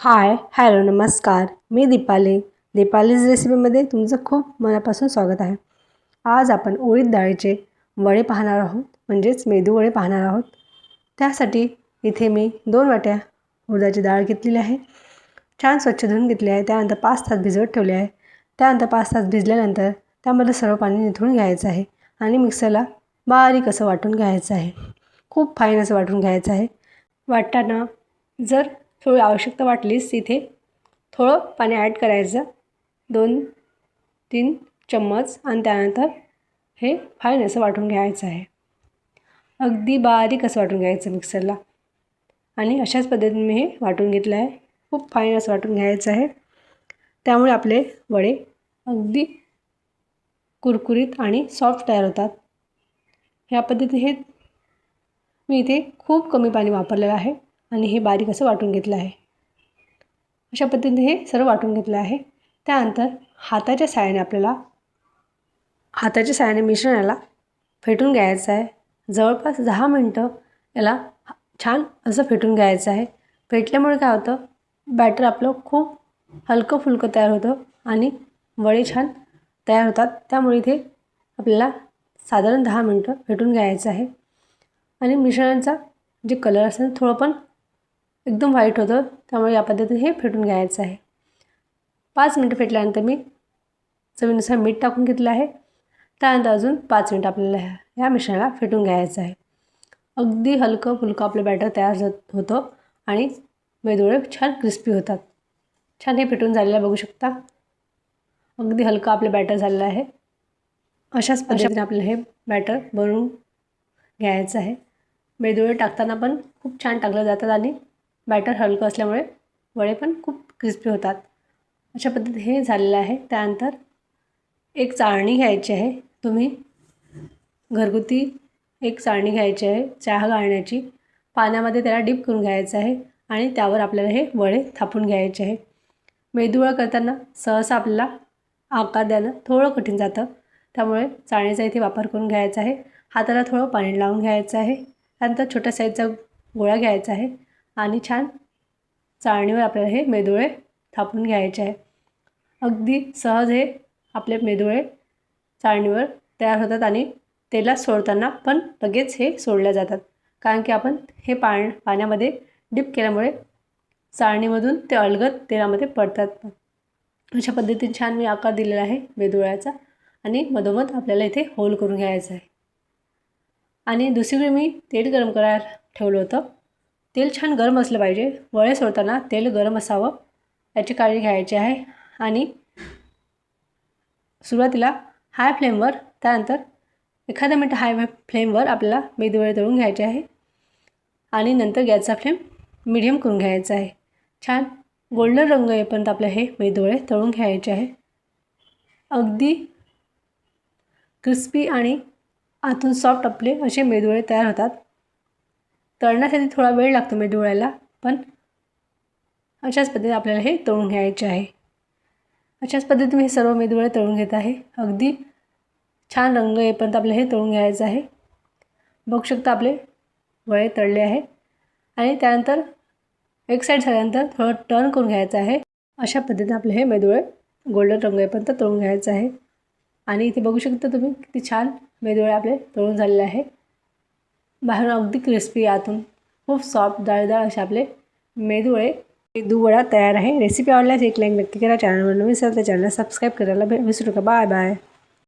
Hi hello नमस्कार. मी दीपाली. दीपालीज रेसिपीमध्ये तुमचं खूप मनापासून स्वागत आहे. आज आपण उडीद डाळीचे वडे पाहणार आहोत म्हणजेच मेदू वडे पाहणार आहोत. त्यासाठी इथे मी दोन वाट्या उडदाची डाळ घेतलेली आहे. छान स्वच्छ धुवून घेतली आहे. त्यानंतर पाच तास भिजवत ठेवले आहे. त्यानंतर पाच तास भिजल्यानंतर त्यामध्ये सर्व पाणी निथळून घ्यायचं आहे आणि मिक्सरला बारीक असं वाटून घ्यायचं आहे. खूप फाईन असं वाटून घ्यायचं आहे. वाटताना जर थोडी आवश्यकता वाटलीच तिथे. थोडं पाणी ॲड करायचं. दोन तीन चम्मच आणि त्यानंतर हे फाईन असं वाटून घ्यायचं आहे. अगदी बारीक असं वाटून घ्यायचं मिक्सरला आणि अशाच पद्धतीने मी हे वाटून घेतलं आहे. खूप फाईन असं वाटून घ्यायचं आहे. त्यामुळे आपले वडे अगदी कुरकुरीत आणि सॉफ्ट तयार होतात. ह्या पद्धतीने हे मी इथे खूप कमी पाणी वापरलेलं आहे. आणि हे बारीक असं वाटून घेतलं आहे. अशा पद्धतीने हे सर्व वाटून घेतलं आहे. त्यानंतर हाताच्या साहाय्याने आपल्याला हाताच्या साहाय्याने मिश्रणाला फेटून घ्यायचं आहे. जवळपास दहा मिनटं याला छान असं फेटून घ्यायचं आहे. फेटल्यामुळे काय होतं बॅटर आपलं खूप हलकं फुलकं तयार होतं आणि वडे छान तयार होतात. त्यामुळे इथे आपल्याला साधारण दहा मिनटं फेटून घ्यायचं आहे. आणि मिश्रणाचा जे कलर असेल थोडं पण एकदम व्हाईट होतं. त्यामुळे या पद्धतीने हे फेटून घ्यायचं आहे. पाच मिनटं फेटल्यानंतर मी चवीनुसार मीठ टाकून घेतलं आहे. त्यानंतर अजून पाच मिनटं आपल्याला ह्या ह्या मिश्रणाला फेटून घ्यायचं आहे. अगदी हलकं फुलकं आपलं बॅटर तयार होत होतं आणि मेदोळे छान क्रिस्पी होतात. छान हे फेटून झालेलं बघू शकता. अगदी हलकं आपलं बॅटर झालेलं आहे. अशाच पद्धतीने आपल्याला हे बॅटर बनवून घ्यायचं आहे. मेदोळे टाकताना पण खूप छान टाकलं जातात आणि बॅटर हलकं असल्यामुळे वडे पण खूप क्रिस्पी होतात. अशा पद्धत हे झालेलं आहे. त्यानंतर एक चाळणी घ्यायची आहे. तुम्ही घरगुती एक चाळणी घ्यायची आहे. चहा गाळण्याची पाण्यामध्ये त्याला डीप करून घ्यायचं आहे आणि त्यावर आपल्याला हे वडे थापून घ्यायचे आहे. मेदूवडा करताना सहसा आपल्याला आकार द्यायला थोडं कठीण जातं. त्यामुळे चाळणीचा इथे वापर करून घ्यायचा आहे. हाताला थोडं पाणी लावून घ्यायचं आहे. त्यानंतर छोट्या साईजचा गोळा घ्यायचा आहे. आणि छान चाळणीवर आपल्याला हे मेदोळे थापून घ्यायचे आहे. अगदी सहज हे आपले मेदोळे चाळणीवर तयार होतात आणि तेलात सोडताना पण लगेच हे सोडल्या जातात. कारण की आपण हे पाण पाण्यामध्ये डिप केल्यामुळे चाळणीमधून ते अलगद तेलामध्ये पडतात. अशा पद्धतीने छान मी आकार दिलेला आहे मेदोळ्याचा आणि मधोमध आपल्याला इथे होल करून घ्यायचं आहे. आणि दुसरीकडे मी तेल गरम करायला ठेवलं होतं. तेल छान गरम असलं पाहिजे. वळे सोडताना तेल गरम असावं. याची काळजी घ्यायची आहे. आणि सुरुवातीला हाय फ्लेमवर त्यानंतर एखाद्या मिनटं हाय फ्लेमवर आपल्याला मेदूवडे तळून घ्यायचे आहे. आणि नंतर गॅसचा फ्लेम मिडियम करून घ्यायचा आहे. छान गोल्डन रंग येईपर्यंत आपले हे मेदूवडे तळून घ्यायचे आहे. अगदी क्रिस्पी आणि आतून सॉफ्ट आपले असे मेदूवडे तयार होतात. तळण्यासाठी थोडा वेळ लागतो म्हणजे मेदूवड्याला पण अशाच पद्धतीने आपल्याला हे तळून घ्यायचे आहे. अशाच पद्धतीने हे सर्व मेदूवडे तळून घेत आहे. अगदी छान रंग येईपर्यंत आपल्याला हे तळून घ्यायचं आहे. बघू शकता आपले वळे तळले आहे आणि त्यानंतर एक साईड झाल्यानंतर थोडं टर्न करून घ्यायचं आहे. अशा पद्धतीने आपले हे मेदूळे गोल्डन रंग येईपर्यंत तळून घ्यायचं आहे. आणि इथे बघू शकता तुम्ही किती छान मेदूळे आपले तळून झालेले आहे. बाहेरून अगदी क्रिस्पी आतून खूप सॉफ्ट डाळदाळ असे आपले मेदूवडे मेदू तयार आहे. रेसिपी आवडल्यास एक लाईक नक्की करा. चॅनलवर नवीन असेल तर चॅनल सबस्क्राईब करायला विसरू नका. Bye bye